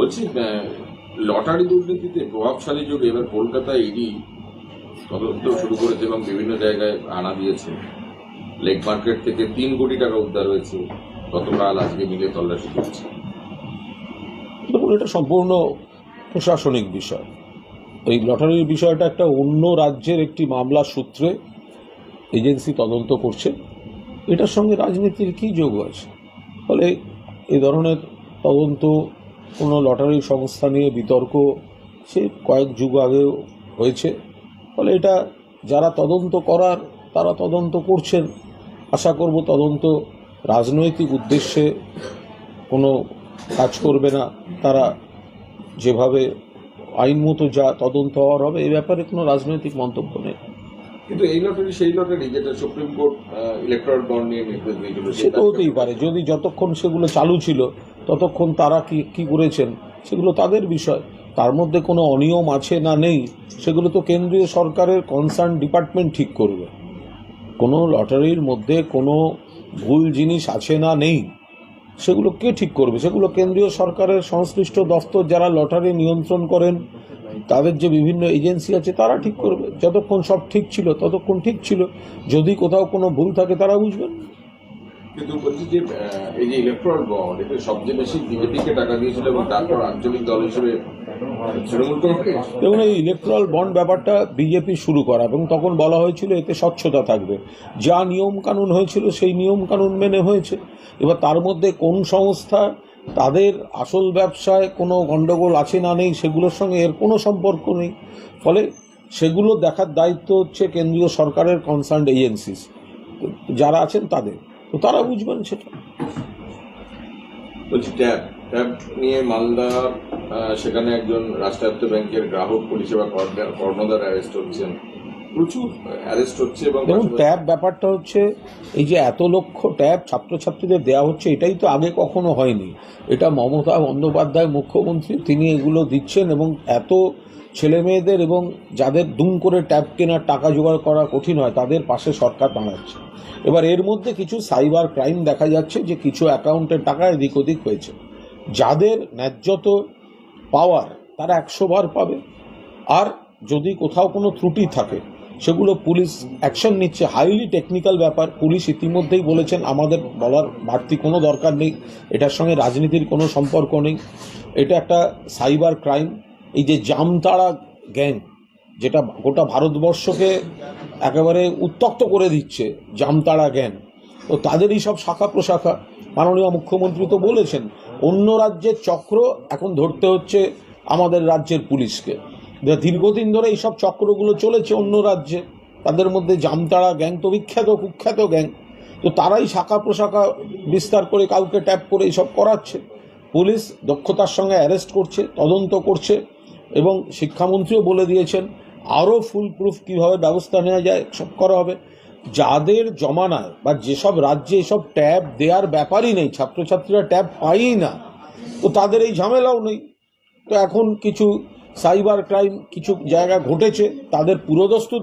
বলছি লটারি দুর্নীতিতে প্রভাবশালী যোগ এবার কলকাতা ইডি তদন্ত শুরু করেছে এবং বিভিন্ন জায়গায় আনা দিয়েছে। লেক মার্কেট থেকে তিন কোটি টাকা উদ্ধার হয়েছে। গতকাল আজকে মিলে তল্লাশি দেখুন, এটা সম্পূর্ণ প্রশাসনিক বিষয়। এই লটারির বিষয়টা একটা অন্য রাজ্যের একটি মামলার সূত্রে এজেন্সি তদন্ত করছে। এটার সঙ্গে রাজনীতির কী যোগ আছে? ফলে এই ধরনের তদন্ত কোনো লটারি সংস্থা নিয়ে বিতর্ক সে কয়েক যুগ আগেও হয়েছে। ফলে এটা যারা তদন্ত করার তারা তদন্ত করছেন। আশা করব তদন্ত রাজনৈতিক উদ্দেশ্যে কোনো কাজ করবে না। তারা যেভাবে আইন মতো যা তদন্ত হওয়ার হবে এই ব্যাপারে কোনো রাজনৈতিক মন্তব্য নেই। কিন্তু এই লটারি সেই লটারি যেটা সুপ্রিম কোর্ট ইলেকট্রাল বন্ড নিয়ে নির্দেশ দিয়েছিল সে তো হতেই পারে। যদি যতক্ষণ সেগুলো চালু ছিল ততক্ষণ তারা কি কি করেছেন সেগুলো তাদের বিষয়। তার মধ্যে কোনো অনিয়ম আছে না নেই, সেগুলো তো কেন্দ্রীয় সরকারের কনসার্ন ডিপার্টমেন্ট ঠিক করবে। কোনো লটারির মধ্যে কোনো ভুল জিনিস আছে না নেই, সেগুলো কে ঠিক করবে? সেগুলো কেন্দ্রীয় সরকারের সংশ্লিষ্ট দফতর যারা লটারি নিয়ন্ত্রণ করেন, তাদের যে বিভিন্ন এজেন্সি আছে তারা ঠিক করবে। যতক্ষণ সব ঠিক ছিল, ততক্ষণ ঠিক ছিল। যদি কোথাও কোনো ভুল থাকে তারা বুঝবেন। কিন্তু বলছি যে এই যে ইলেকট্রাল বন্ড এতে সবচেয়ে বেশি বিজেপিকে টাকা দিয়েছিল এবং তারপর আঞ্চলিক দল হিসেবে এবং এই ইলেকট্রাল বন্ড ব্যাপারটা বিজেপি শুরু করা এবং তখন বলা হয়েছিল এতে স্বচ্ছতা থাকবে। যা নিয়ম কানুন হয়েছিল, সেই নিয়ম কানুন মেনে হয়েছে। এবার তার মধ্যে কোন সংস্থা, তাদের আসল ব্যবসায় কোনো গণ্ডগোল আছে না নেই, সেগুলোর সঙ্গে এর কোনো সম্পর্ক নেই। ফলে সেগুলো দেখার দায়িত্ব হচ্ছে কেন্দ্রীয় সরকারের কনসার্ন এজেন্সিস যারা আছেন তাদের। তো তারা বুঝবেন সেটা। বলছি ট্যাব ট্যাব নিয়ে মালদা সেখানে একজন রাষ্ট্রায়ত্ত ব্যাংকের গ্রাহক পরিষেবা কর্ণা- কর্ণধার অ্যারেস্ট হচ্ছেন। প্রচুর অ্যারেস্ট হচ্ছে এবং দেখুন ট্যাব ব্যাপারটা হচ্ছে এই যে এত লক্ষ ট্যাব ছাত্রছাত্রীদের দেওয়া হচ্ছে এটাই তো আগে কখনো হয়নি। এটা মমতা বন্দ্যোপাধ্যায় মুখ্যমন্ত্রী তিনি এগুলো দিচ্ছেন এবং এত ছেলে মেয়েদের এবং যাদের দুম করে ট্যাব কেনার টাকা জোগাড় করা কঠিন হয়, তাদের পাশে সরকার দাঁড়াচ্ছে। এবার এর মধ্যে কিছু সাইবার ক্রাইম দেখা যাচ্ছে যে কিছু অ্যাকাউন্টের টাকা এদিক ওদিক হয়েছে। যাদের ন্যায্যত পাওয়ার তারা একশো বার পাবে। আর যদি কোথাও কোনো ত্রুটি থাকে, সেগুলো পুলিশ অ্যাকশন নিচ্ছে। হাইলি টেকনিক্যাল ব্যাপার, পুলিশ ইতিমধ্যেই বলেছেন, আমাদের বলার বাড়তি কোনো দরকার নেই। এটার সঙ্গে রাজনীতির কোনো সম্পর্ক নেই। এটা একটা সাইবার ক্রাইম। এই যে জামতাড়া গ্যাং যেটা গোটা ভারতবর্ষকে একেবারে উত্তক্ত করে দিচ্ছে জামতাড়া গ্যাং তো তাদেরই সব শাখা প্রশাখা। মাননীয় মুখ্যমন্ত্রী তো বলেছেন, অন্য রাজ্যের চক্র এখন ধরতে হচ্ছে আমাদের রাজ্যের পুলিশকে। দীর্ঘদিন ধরে এইসব চক্রগুলো চলেছে অন্য রাজ্যে, তাদের মধ্যে জামতাড়া গ্যাং তো বিখ্যাত, কুখ্যাত গ্যাং তো তারাই শাখা প্রশাখা বিস্তার করে কাউকে ট্যাপ করে এইসব করাচ্ছে। পুলিশ দক্ষতার সঙ্গে অ্যারেস্ট করছে, তদন্ত করছে। এবং শিক্ষামন্ত্রীও বলে দিয়েছেন, আরও ফুল প্রুফ কীভাবে ব্যবস্থা নেওয়া যায়, সব করা হবে। যাদের জমানায় বা যেসব রাজ্যে এসব ট্যাব দেওয়ার ব্যাপারই নেই, ছাত্রছাত্রীরা ট্যাব পায়ই না, তো তাদের এই ঝামেলাও নেই। তো এখন কিছু সাইবার ক্রাইম কিছু জায়গা ঘটেছে, তাদের পুরোদস্তুর